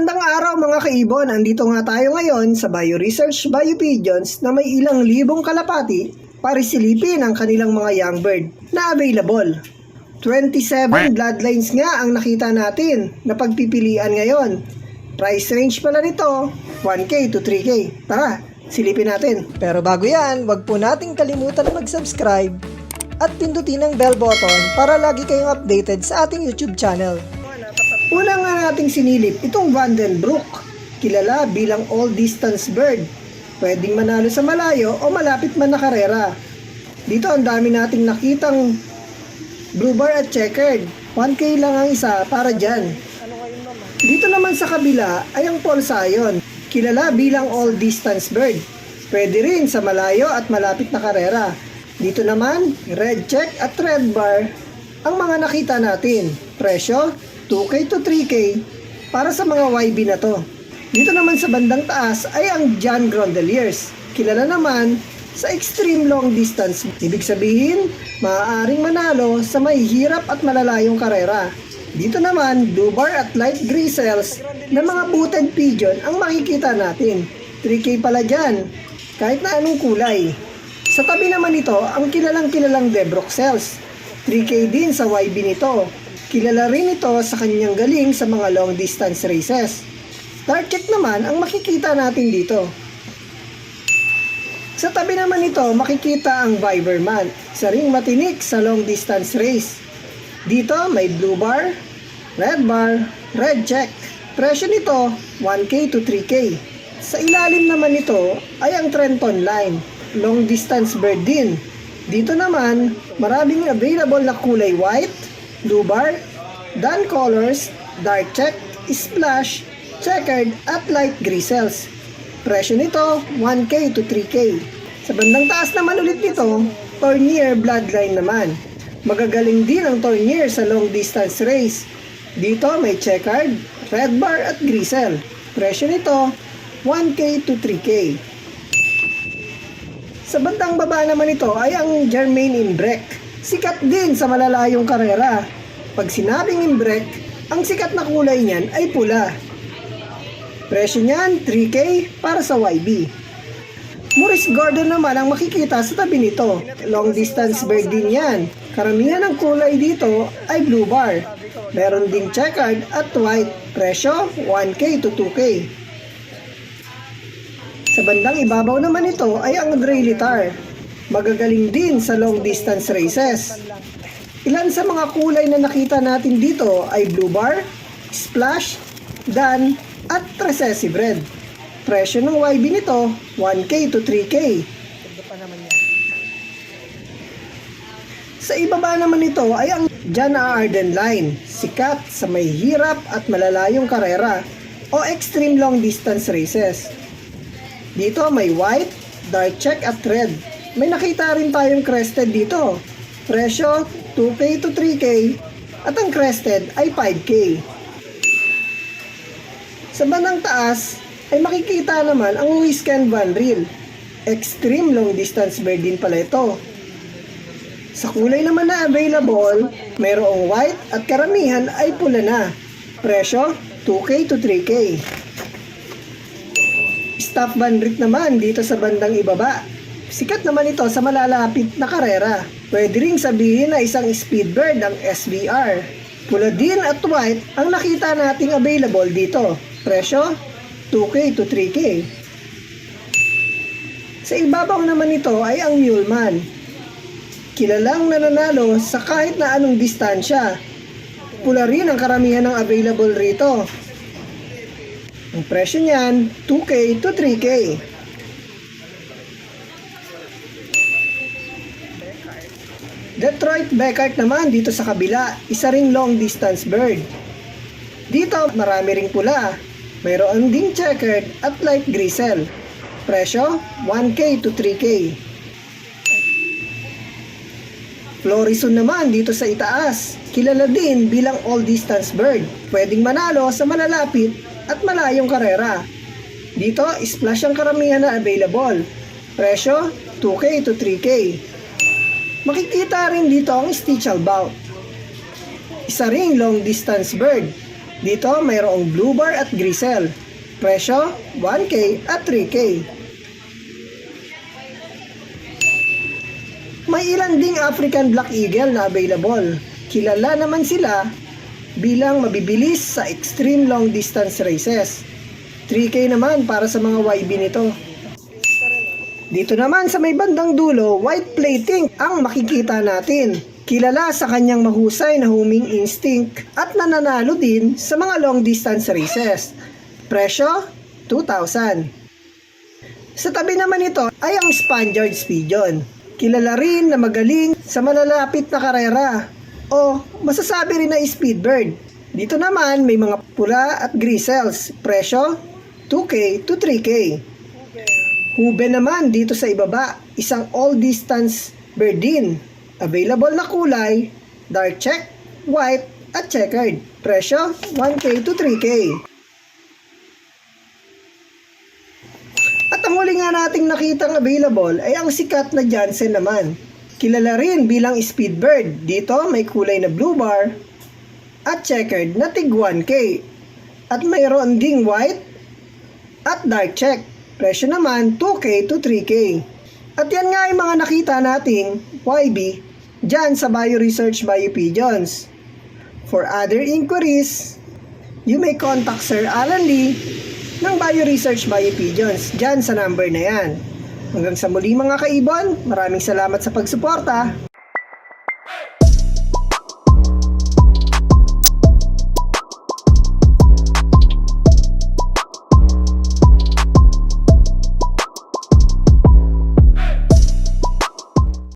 Magandang araw mga kaibon. Andito nga tayo ngayon sa Bio Research Bio Pigeons na may ilang libong kalapati para silipin ang kanilang mga young bird na available. 27 bloodlines nga ang nakita natin na pagpipilian ngayon. Price range pala nito, 1K to 3K. Tara, silipin natin. Pero bago yan, wag po nating kalimutan mag-subscribe at pindutin ang bell button para lagi kayong updated sa ating YouTube channel. Una nga nating sinilip itong Vandenbroek, kilala bilang all-distance bird. Pwedeng manalo sa malayo o malapit man na karera. Dito ang dami nating nakitang blue bar at checkered. 1K lang ang isa para dyan. Dito naman sa kabila ay ang Paul Sion, kilala bilang all-distance bird. Pwede rin sa malayo at malapit na karera. Dito naman, red check at red bar ang mga nakita natin. Presyo, 2K to 3K para sa mga YB na to. Dito naman sa bandang taas ay ang John Grondeliers. Kilala naman sa extreme long distance. Ibig sabihin, maaaring manalo sa may hirap at malalayong karera. Dito naman, blue bar at light cells na mga booted pigeon ang makikita natin. 3K pala dyan, kahit na anong kulay. Sa tabi naman nito, ang kilalang kilalang Debrock cells. 3K din sa YB nito. Kilala rin ito sa kanyang galing sa mga long distance races. Check naman ang makikita natin dito. Sa tabi naman nito, makikita ang Viberman, isa ring matinik sa long distance race. Dito may blue bar, red bar, red check. Presyo nito, 1K to 3K. Sa ilalim naman nito ay ang Trenton line, long distance bird din. Dito naman, maraming available na kulay white, blue bar, dan colors, dark check, splash, checkered at light gristles. Presyo nito, 1K to 3K. Sa bandang taas naman ulit nito, Tornier Bloodline naman. Magagaling din ang Tornier sa long distance race. Dito may checkered, red bar at gristle. Presyo nito, 1K to 3K. Sa bandang baba naman ito ay ang Jermaine Imbrek. Sikat din sa malalayong karera. Pag sinabing Imbrek, ang sikat na kulay niyan ay pula. Presyo niyan, 3K para sa YB. Maurice Gordon naman ang makikita sa tabi nito. Long distance bird din yan. Karamihan ng kulay dito ay blue bar. Meron ding checkered at white. Presyo, 1K to 2K. Sa bandang ibabaw naman ito ay ang Dre Litar. Magagaling din sa long distance races. Ilan sa mga kulay na nakita natin dito ay blue bar, splash, dan, at recessive red. Presyo ng YB nito, 1K to 3K. Sa ibaba naman nito ay ang John Arden Line, sikat sa may hirap at malalayong karera o extreme long distance races. Dito may white, dark check at red. May nakita rin tayong crested dito. Presyo 2K to 3K at ang crested ay 5K. Sa bandang taas ay makikita naman ang Wiscan Van Reel. Extreme long distance bird din pala ito. Sa kulay naman na available, mayroong white at karamihan ay pula na. Presyo 2K to 3K. Staff Rick naman dito sa bandang ibaba. Sikat naman ito sa malalapit na karera. Pwede ring sabihin na isang speedbird ang SBR. Pula din at white ang nakita nating available dito. Presyo, 2K to 3K. Sa ibabaw naman nito ay ang Muleman. Kilalang nananalo sa kahit na anong distansya. Pula rin ang karamihan ng available rito. Ang presyo niyan, 2K to 3K. Detroit Beckert naman dito sa kabila, isa ring long distance bird. Dito, marami ring pula. Mayroon ding checkered at light gristle. Presyo, 1K to 3K. Florison naman dito sa itaas. Kilala din bilang all distance bird. Pwedeng manalo sa malalapit at malayong karera. Dito, splash ang karamihan na available. Presyo, 2K to 3K. Makikita rin dito ang Stitchel Bout. Isa ring long distance bird. Dito mayroong Blue Bar at Grisel. Presyo 1K at 3K. May ilan ding African Black Eagle na available. Kilala naman sila bilang mabibilis sa extreme long distance races. 3K naman para sa mga YB nito. Dito naman sa may bandang dulo, white plating ang makikita natin. Kilala sa kanyang mahusay na homing instinct at nananalo din sa mga long distance races. Presyo, 2,000. Sa tabi naman ito ay ang Spaniard Pigeon. Kilala rin na magaling sa malalapit na karera o masasabi rin na speedbird. Dito naman may mga pula at grisels. Presyo, 2K to 3K. Hube naman dito sa ibaba, isang all distance bird din. Available na kulay, dark check, white, at checkered. Presyo, 1K to 3K. At ang huli nga nating nakitang available ay ang sikat na Jansen naman. Kilala rin bilang speedbird. Dito may kulay na blue bar at checkered na tig 1K. At mayroon ding white at dark check. Presyo naman 2K to 3K. At yan nga yung mga nakita nating YB dyan sa Bio Research Bio Pigeons. For other inquiries, you may contact Sir Alan Lee ng Bio Research Bio Pigeons dyan sa number na yan. Hanggang sa muli mga kaibon, maraming salamat sa pagsuporta.